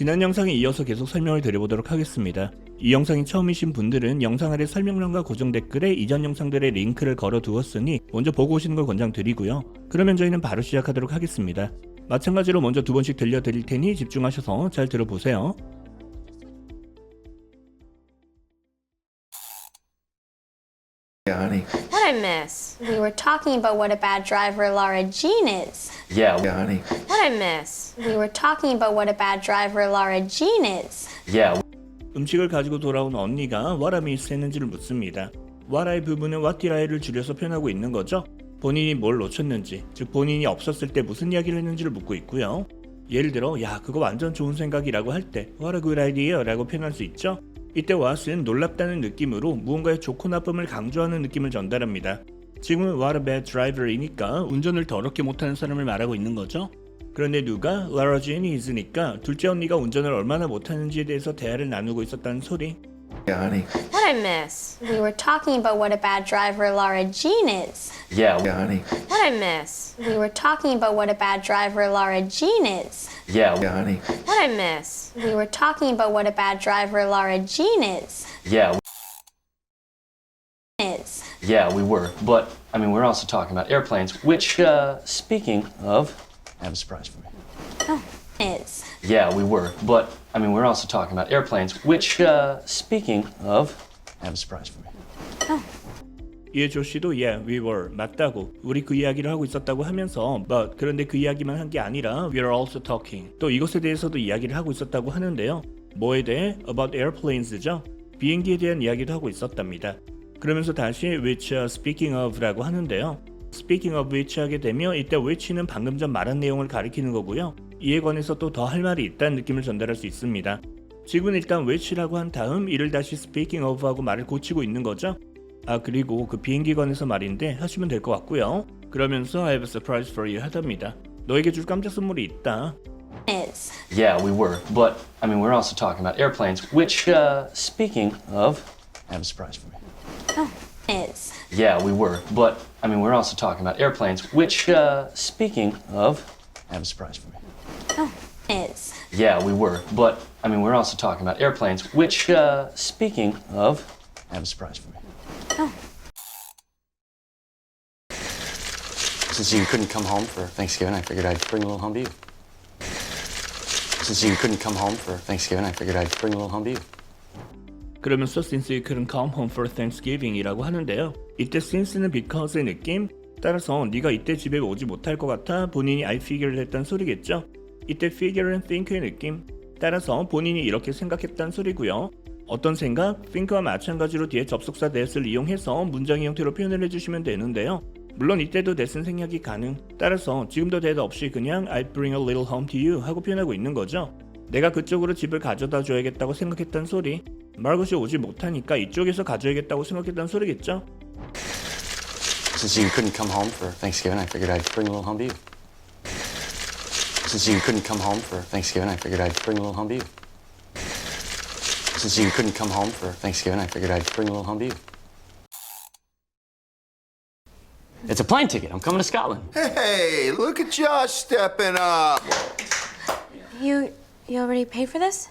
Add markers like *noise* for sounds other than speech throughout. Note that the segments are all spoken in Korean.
지난 영상에 이어서 계속 설명을 드려보도록 하겠습니다. 이 영상이 처음이신 분들은 영상 아래 설명란과 고정 댓글에 이전 영상들의 링크를 걸어 두었으니 먼저 보고 오시는 걸 권장드리고요. 그러면 저희는 바로 시작하도록 하겠습니다. 마찬가지로 먼저 두 번씩 들려드릴 테니 집중하셔서 잘 들어보세요. I miss? We were talking about what a bad driver Laura Jean is. Yeah, Yeah, honey. What I miss? We were talking about what a bad driver Laura Jean is. yeah, 음식을 가지고 돌아온 언니가 what I miss 했는지를 묻습니다. what I 부분은 what did I를 줄여서 표현하고 있는 거죠. 본인이 뭘 놓쳤는지, 즉 본인이 없었을 때 무슨 이야기를 했는지를 묻고 있고요. 예를 들어, 야, 그거 완전 좋은 생각이라고 할 때, what a good idea 라고 표현할 수 있죠. 이때 what은 놀랍다는 느낌으로 무언가의 좋고 나쁨을 강조하는 느낌을 전달합니다. 지금은 what a bad driver이니까 운전을 더럽게 못하는 사람을 말하고 있는 거죠. 그런데 누가 Lara Jean이 있으니까 둘째 언니가 운전을 얼마나 못하는지에 대해서 대화를 나누고 있었다는 소리. Yeah, honey. What I miss? We were talking about what a bad driver Laura Jean is. yeah, Yeah, honey. What I miss? We were talking about what a bad driver Laura Jean is. Yeah, Yeah, honey. What I miss? We were talking about what a bad driver Laura Jean is. yeah, Is. yeah, we were. But, I mean, we're also talking about airplanes, which, uh, speaking of, I have a surprise for you. Oh. Is. Yeah, we were. But, I mean, we're also talking about airplanes, which, uh, speaking of, I have a surprise for you. 이 에조 씨도 yeah, we were 맞다고 우리 그 이야기를 하고 있었다고 하면서 but 그런데 그 이야기만 한 게 아니라 we are also talking 또 이것에 대해서도 이야기를 하고 있었다고 하는데요. 뭐에 대해 about airplanes죠. 비행기에 대한 이야기도 하고 있었답니다. 그러면서 다시 which speaking of라고 하는데요. speaking of which 하게 되면 이때 which는 방금 전 말한 내용을 가리키는 거고요. 이에 관해서 또 더 할 말이 있다는 느낌을 전달할 수 있습니다. 지금은 일단 which라고 한 다음 이를 다시 speaking of하고 말을 고치고 있는 거죠. 아 그리고 그 비행기 관해서 말인데 하시면 될 것 같고요. 그러면서 I have a surprise for you 하답니다. 너에게 줄 깜짝 선물이 있다. Is. Yeah, we were. But, I mean, we're also talking about airplanes, which, uh, speaking of, I have a surprise for you. Is. Yeah, we were. But, I mean, we're also talking about airplanes, which, uh, speaking of, I have a surprise for you. Is. Yeah, we were. But, I mean, we're also talking about airplanes, which, uh, speaking of, I have a surprise for you. Since you couldn't come home for Thanksgiving, I figured I'd bring a little home to you. Since you couldn't come home for Thanksgiving, I figured I'd bring a little home to you. 그러면서 since you couldn't come home for Thanksgiving이라고 하는데요. 이때 since는 because의 느낌. 따라서 네가 이때 집에 오지 못할 것 같아 본인이 I figure를 했단 소리겠죠. 이때 figure는 think의 느낌. 따라서 본인이 이렇게 생각했단 소리고요. 어떤 생각? think와 마찬가지로 뒤에 접속사 that을 이용해서 문장의 형태로 표현을 해주시면 되는데요. 물론 이때도 that은 생략이 가능. 따라서 지금도 that 없이 그냥 I bring a little home to you 하고 표현하고 있는 거죠. 내가 그쪽으로 집을 가져다 줘야겠다고 생각했단 소리. 말것이 오지 못하니까 이쪽에서 가져야겠다고 생각했단 소리겠죠? Since you couldn't come home for Thanksgiving, I figured I'd bring a little home to you. Since you couldn't come home for Thanksgiving, I figured I'd bring a little home to you. Since you couldn't come home for Thanksgiving, I figured I'd bring a little home to you. It's a plane ticket. I'm coming to Scotland. Hey, look at Josh stepping up. You you already paid for this?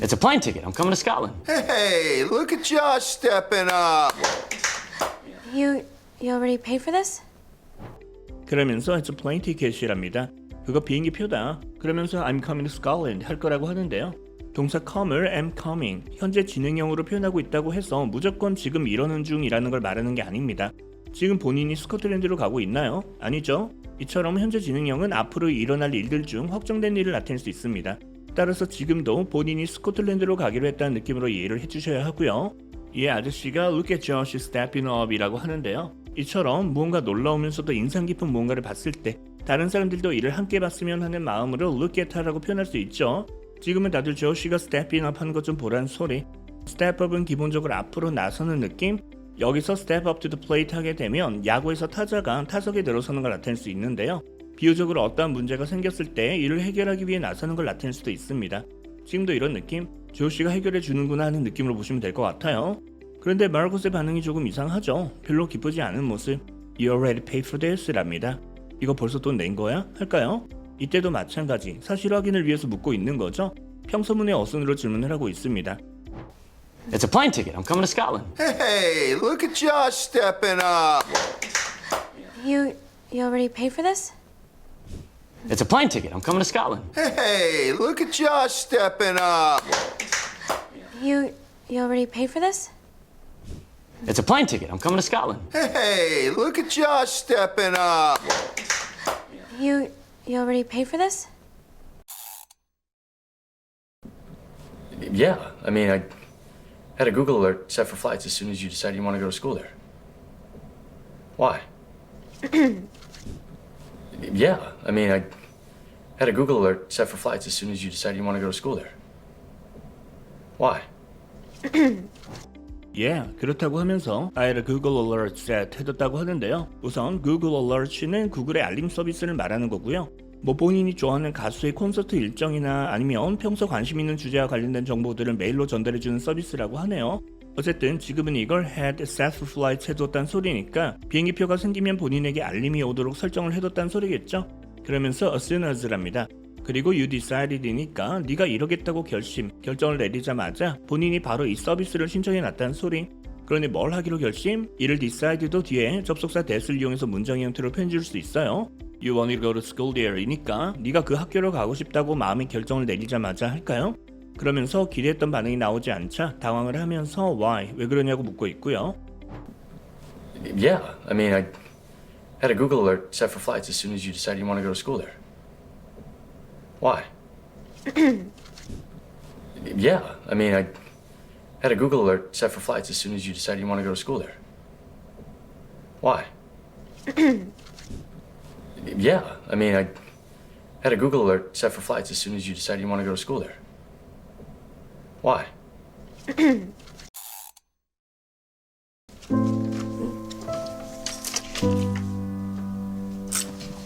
It's a plane ticket. I'm coming to Scotland. Hey, look at Josh stepping up. You you already paid for this? 그러면서 it's a plane ticket이랍니다. 그거 비행기 표다. 그러면서 I'm coming to Scotland 할 거라고 하는데요. 동사 come을 am coming 현재 진행형으로 표현하고 있다고 해서 무조건 지금 이러는 중이라는 걸 말하는 게 아닙니다. 지금 본인이 스코틀랜드로 가고 있나요? 아니죠. 이처럼 현재 진행형은 앞으로 일어날 일들 중 확정된 일을 나타낼 수 있습니다. 따라서 지금도 본인이 스코틀랜드로 가기로 했다는 느낌으로 이해를 해주셔야 하고요. 이 아저씨가 Look at Josh stepping up이라고 하는데요. 이처럼 무언가 놀라우면서도 인상 깊은 무언가를 봤을 때 다른 사람들도 이를 함께 봤으면 하는 마음으로 Look at라고 표현할 수 있죠. 지금은 다들 조시가 up 하는 것 좀 보란 소리. up은 기본적으로 앞으로 나서는 느낌. 여기서 to the plate 하게 되면 야구에서 타자가 타석에 들어서는 걸 나타낼 수 있는데요. 비유적으로 어떠한 문제가 생겼을 때 이를 해결하기 위해 나서는 걸 나타낼 수도 있습니다. 지금도 이런 느낌? 조시가 해결해 주는구나 하는 느낌으로 보시면 될 것 같아요. 그런데 마르코스의 반응이 조금 이상하죠. 별로 기쁘지 않은 모습. You already paid for this랍니다. 이거 벌써 돈 낸 거야? 할까요? 이때도 마찬가지 사실 확인을 위해서 묻고 있는 거죠. 평소문의 어순으로 질문을 하고 있습니다. It's a plane ticket. I'm coming to Scotland. Hey, look at Josh stepping up. You you already paid for this? It's a plane ticket. I'm coming to Scotland. Hey, look at Josh stepping up. You you already paid for this? It's a plane ticket. I'm coming to Scotland. Hey, look at Josh stepping up. You you already paid for this? Yeah, I mean, I had a Google alert set for flights as soon as you decided you want to go to school there. Why? *clears throat* yeah, I mean, I had a Google alert set for flights as soon as you decided you want to go to school there. Why? *clears throat* 예, 그렇다고 하면서 a Google Alert set 해뒀다고 하는데요. 우선 Google Alert는 구글의 알림 서비스를 말하는 거고요. 뭐 본인이 좋아하는 가수의 콘서트 일정이나 아니면 평소 관심 있는 주제와 관련된 정보들을 메일로 전달해주는 서비스라고 하네요. 어쨌든 지금은 이걸 had set flight 해뒀단 소리니까 비행기표가 생기면 본인에게 알림이 오도록 설정을 해뒀단 소리겠죠. 그러면서 as soon as랍니다. 그리고 you decided이니까 네가 이러겠다고 결심, 결정을 내리자마자 본인이 바로 이 서비스를 신청해 놨다는 소리. 그러니 뭘 하기로 결심? 이를 decid도 뒤에 접속사 that을 이용해서 문장 형태로 표현줄 수 있어요. You want to go to school there이니까 네가 그 학교로 가고 싶다고 마음의 결정을 내리자마자 할까요? 그러면서 기대했던 반응이 나오지 않자 당황을 하면서 why, 왜 그러냐고 묻고 있고요. Yeah, I mean, I had a Google alert set for flights as soon as you decided you want to go to school there. Why? *clears throat* yeah, I mean, I had a Google alert set for flights as soon as you decided you want to go to school there. Why? *clears throat* yeah, I mean, I had a Google alert set for flights as soon as you decided you want to go to school there. Why? *clears throat*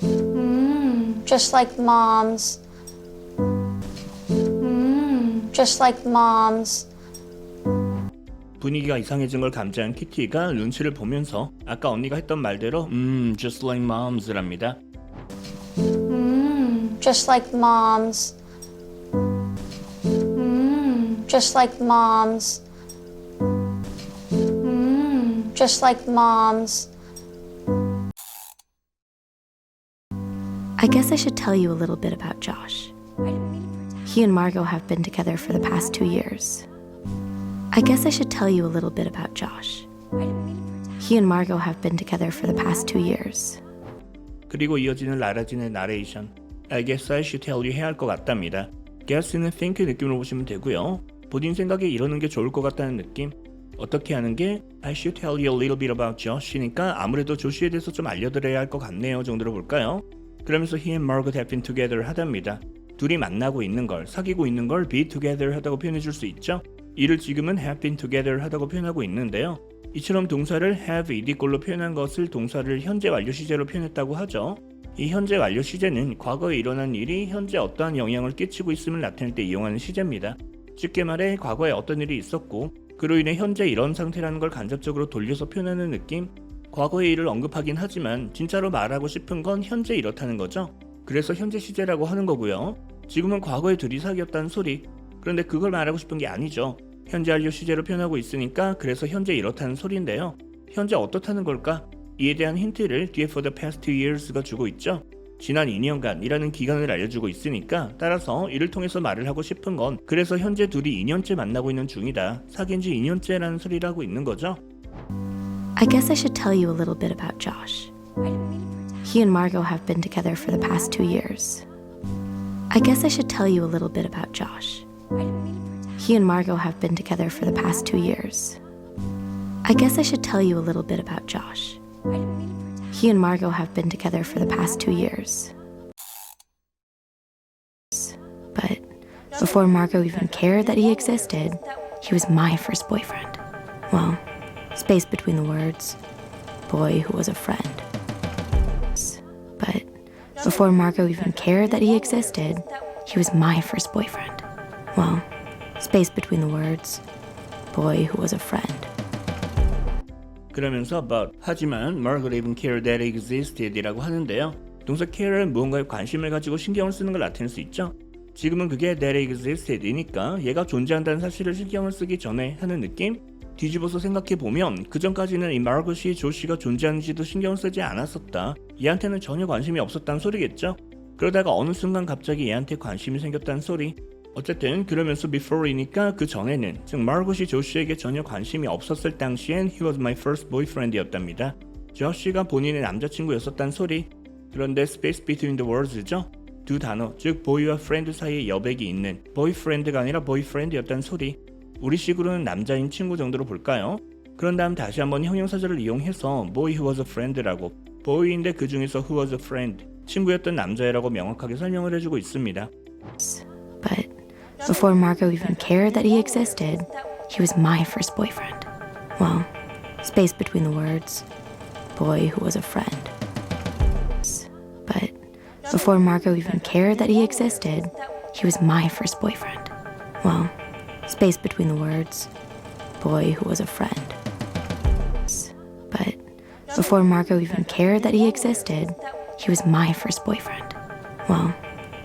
Hmm, just like mom's Just like mom's. 분위기가 이상해진 걸 감지한 키티가 눈치를 보면서 아까 언니가 했던 말대로 음, just like moms랍니다. Just like mom's. Just like mom's. Just like mom's. I guess I should tell you a little bit about Josh. He and Margot have been together for the past two years. I guess I should tell you a little bit about Josh. He and Margot have been together for the past two years. 그리고 이어지는 라라진의 나레이션. I guess I should tell you 해야 할 것 같답니다. guess는 think 느낌으로 보시면 되고요. 본인 생각에 이러는 게 좋을 것 같다는 느낌. 어떻게 하는 게 I should tell you a little bit about Josh니까 아무래도 조시에 대해서 좀 알려드려야 할 것 같네요 정도로 볼까요? 그러면서 he and Margaret have been together 하답니다. 둘이 만나고 있는 걸, 사귀고 있는 걸 be together 하다고 표현해 줄 수 있죠. 이를 지금은 have been together 하다고 표현하고 있는데요. 이처럼 동사를 have ed꼴로 표현한 것을 동사를 현재 완료 시제로 표현했다고 하죠. 이 현재 완료 시제는 과거에 일어난 일이 현재 어떠한 영향을 끼치고 있음을 나타낼 때 이용하는 시제입니다. 쉽게 말해 과거에 어떤 일이 있었고 그로 인해 현재 이런 상태라는 걸 간접적으로 돌려서 표현하는 느낌. 과거의 일을 언급하긴 하지만 진짜로 말하고 싶은 건 현재 이렇다는 거죠. 그래서 현재 시제라고 하는 거고요. 지금은 과거에 둘이 사귀었다는 소리. 그런데 그걸 말하고 싶은 게 아니죠. 현재 완료 시제로 표현하고 있으니까 그래서 현재 이렇다는 소리인데요. 현재 어떻다는 걸까? 이에 대한 힌트를 뒤에 for the past two years가 주고 있죠. 지난 2년간이라는 기간을 알려주고 있으니까 따라서 이를 통해서 말을 하고 싶은 건 그래서 현재 둘이 2년째 만나고 있는 중이다. 사귄 지 2년째라는 소리를 하고 있는 거죠. I guess I should tell you a little bit about Josh. He and Margot have been together for the past two years. I guess I should tell you a little bit about Josh. He and Margot have been together for the past two years. I guess I should tell you a little bit about Josh. He and Margot have been together for the past two years. But before Margot even cared that he existed, he was my first boyfriend. Well, space between the words, boy who was a friend. Before Margot even cared that he existed, he was my first boyfriend. Well, space between the words, boy who was a friend. 그러면서 but 하지만 Margaret even cared that existed이라고 하는데요. 동사 care은 무언가에 관심을 가지고 신경을 쓰는 걸 나타낼 수 있죠. 지금은 그게 that existed이니까 얘가 존재한다는 사실을 신경을 쓰기 전에 하는 느낌? 뒤집어서 생각해 보면 그 전까지는 이 마르고시 조시가 존재하는지도 신경을 쓰지 않았었다. 얘한테는 전혀 관심이 없었다는 소리겠죠. 그러다가 어느 순간 갑자기 얘한테 관심이 생겼다는 소리. 어쨌든 그러면서 before이니까 그 전에는 즉 마르고시 조시에게 전혀 관심이 없었을 당시엔 he was my first boyfriend이었답니다. 조시가 본인의 남자친구였었다는 소리. 그런데 space between the words죠. 두 단어, 즉 boy와 friend 사이에 여백이 있는 boyfriend가 아니라 boyfriend였다는 소리. 우리식으로는 남자인 친구 정도로 볼까요? 그런 다음 다시 한번 형용사절을 이용해서 boy who was a friend라고 boy인데 그 중에서 who was a friend 친구였던 남자애라고 명확하게 설명을 해주고 있습니다. But before Margot even cared that he existed, he was my first boyfriend. Well, space between the words, boy who was a friend. But before Margot even cared that he existed, he was my first boyfriend. Well, space between the words, boy who was a friend. But before Margot even cared that he existed, he was my first boyfriend. Well,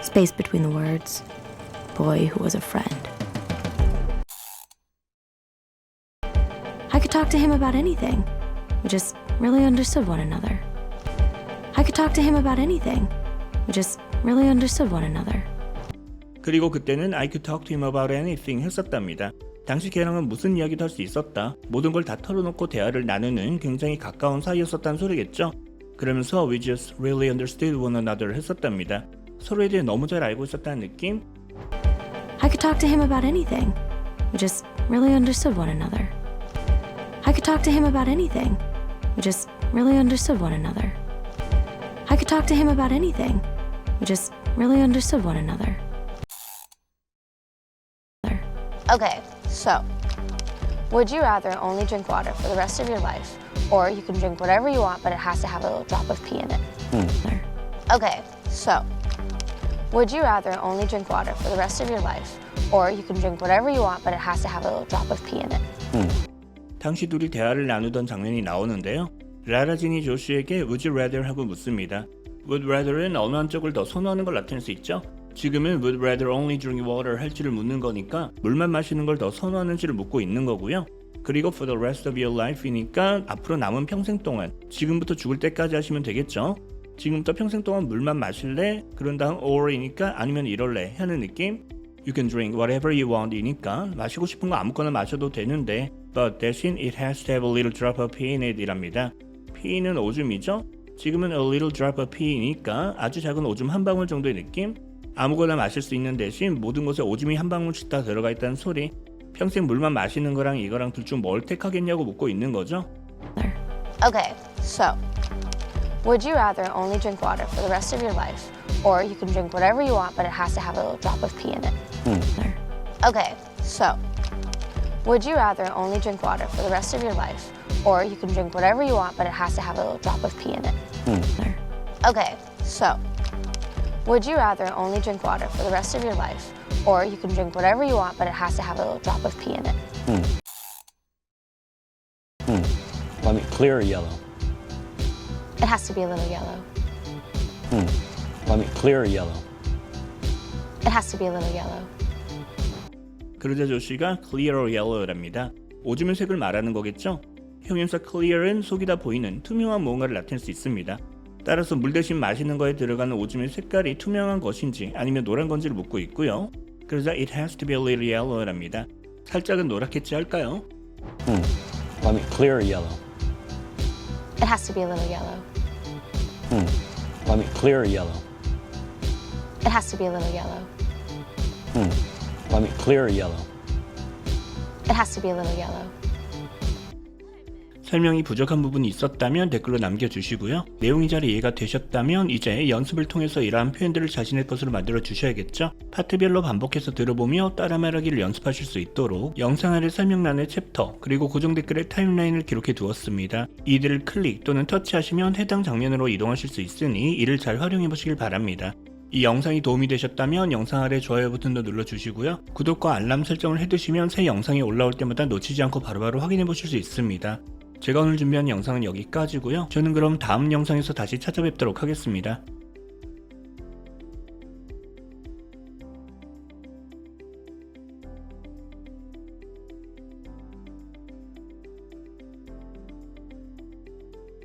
space between the words, boy who was a friend. I could talk to him about anything. We just really understood one another. I could talk to him about anything. We just really understood one another. 그리고 그때는 I could talk to him about anything 했었답니다. 당시 걔랑은 무슨 이야기도 할 수 있었다. 모든 걸 다 털어놓고 대화를 나누는 굉장히 가까운 사이였었다는 소리겠죠. 그러면서 we just really understood one another 했었답니다. 서로에 대해 너무 잘 알고 있었다는 느낌? I could talk to him about anything. We just really understood one another. I could talk to him about anything. We just really understood one another. I could talk to him about anything. We just really understood one another. Okay, so would you rather only drink water for the rest of your life, or you can drink whatever you want, but it has to have a little drop of pee in it? Okay, so would you rather only drink water for the rest of your life, or you can drink whatever you want, but it has to have a little drop of pee in it? 당시 둘이 대화를 나누던 장면이 나오는데요. 라라진이 조시에게 would you rather 하고 묻습니다. would rather은 어느 한쪽을 더 선호하는 걸 나타낼 수 있죠. 지금은 would rather only drink water 할지를 묻는 거니까 물만 마시는 걸 더 선호하는지를 묻고 있는 거고요. 그리고 for the rest of your life이니까 앞으로 남은 평생 동안 지금부터 죽을 때까지 하시면 되겠죠. 지금부터 평생 동안 물만 마실래? 그런 다음 or이니까 아니면 이럴래 하는 느낌? You can drink whatever you want이니까 마시고 싶은 거 아무거나 마셔도 되는데 but 대신 it has to have a little drop of pee in it 이랍니다. pee는 오줌이죠? 지금은 a little drop of pee니까 아주 작은 오줌 한 방울 정도의 느낌? 아무거나 마실 수 있는 대신 모든 것에 오줌이 한 방울씩 다 들어가 있다는 소리 평생 물만 마시는 거랑 이거랑 둘 중 뭘 택하겠냐고 묻고 있는 거죠? Okay, so would you rather only drink water for the rest of your life, or you can drink whatever you want, but it has to have a little drop of pee in it? Okay, so would you rather only drink water for the rest of your life, or you can drink whatever you want, but it has to have a little drop of pee in it? Okay, so would you rather only drink water for the rest of your life, or you can drink whatever you want, but it has to have a little drop of pee in it? Let me clear or yellow? It has to be a little yellow. Let me clear or yellow? It has to be a little yellow. 그러자 조씨가 clear or yellow랍니다. 오줌의 색을 말하는 거겠죠? 형용사 clear은 속이다 보이는 투명한 무언가를 나타낼 수 있습니다. 따라서 물 대신 마시는 거에 들어가는 오줌의 색깔이 투명한 것인지 아니면 노란 건지를 묻고 있고요. 그러자 it has to be a little yellow랍니다. 살짝은 노랗겠지 할까요? Let me clear or yellow? It has to be a little yellow. Let me clear or yellow? It has to be a little yellow. Let me clear or yellow? It has to be a little yellow. 설명이 부족한 부분이 있었다면 댓글로 남겨주시고요. 내용이 잘 이해가 되셨다면 이제 연습을 통해서 이러한 표현들을 자신의 것으로 만들어 주셔야겠죠. 파트별로 반복해서 들어보며 따라 말하기를 연습하실 수 있도록 영상 아래 설명란에 챕터 그리고 고정 댓글에 타임라인을 기록해 두었습니다. 이들을 클릭 또는 터치하시면 해당 장면으로 이동하실 수 있으니 이를 잘 활용해 보시길 바랍니다. 이 영상이 도움이 되셨다면 영상 아래 좋아요 버튼도 눌러주시고요. 구독과 알람 설정을 해두시면 새 영상이 올라올 때마다 놓치지 않고 바로바로 확인해 보실 수 있습니다. 제가 오늘 준비한 영상은 여기까지고요. 저는 그럼 다음 영상에서 다시 찾아뵙도록 하겠습니다.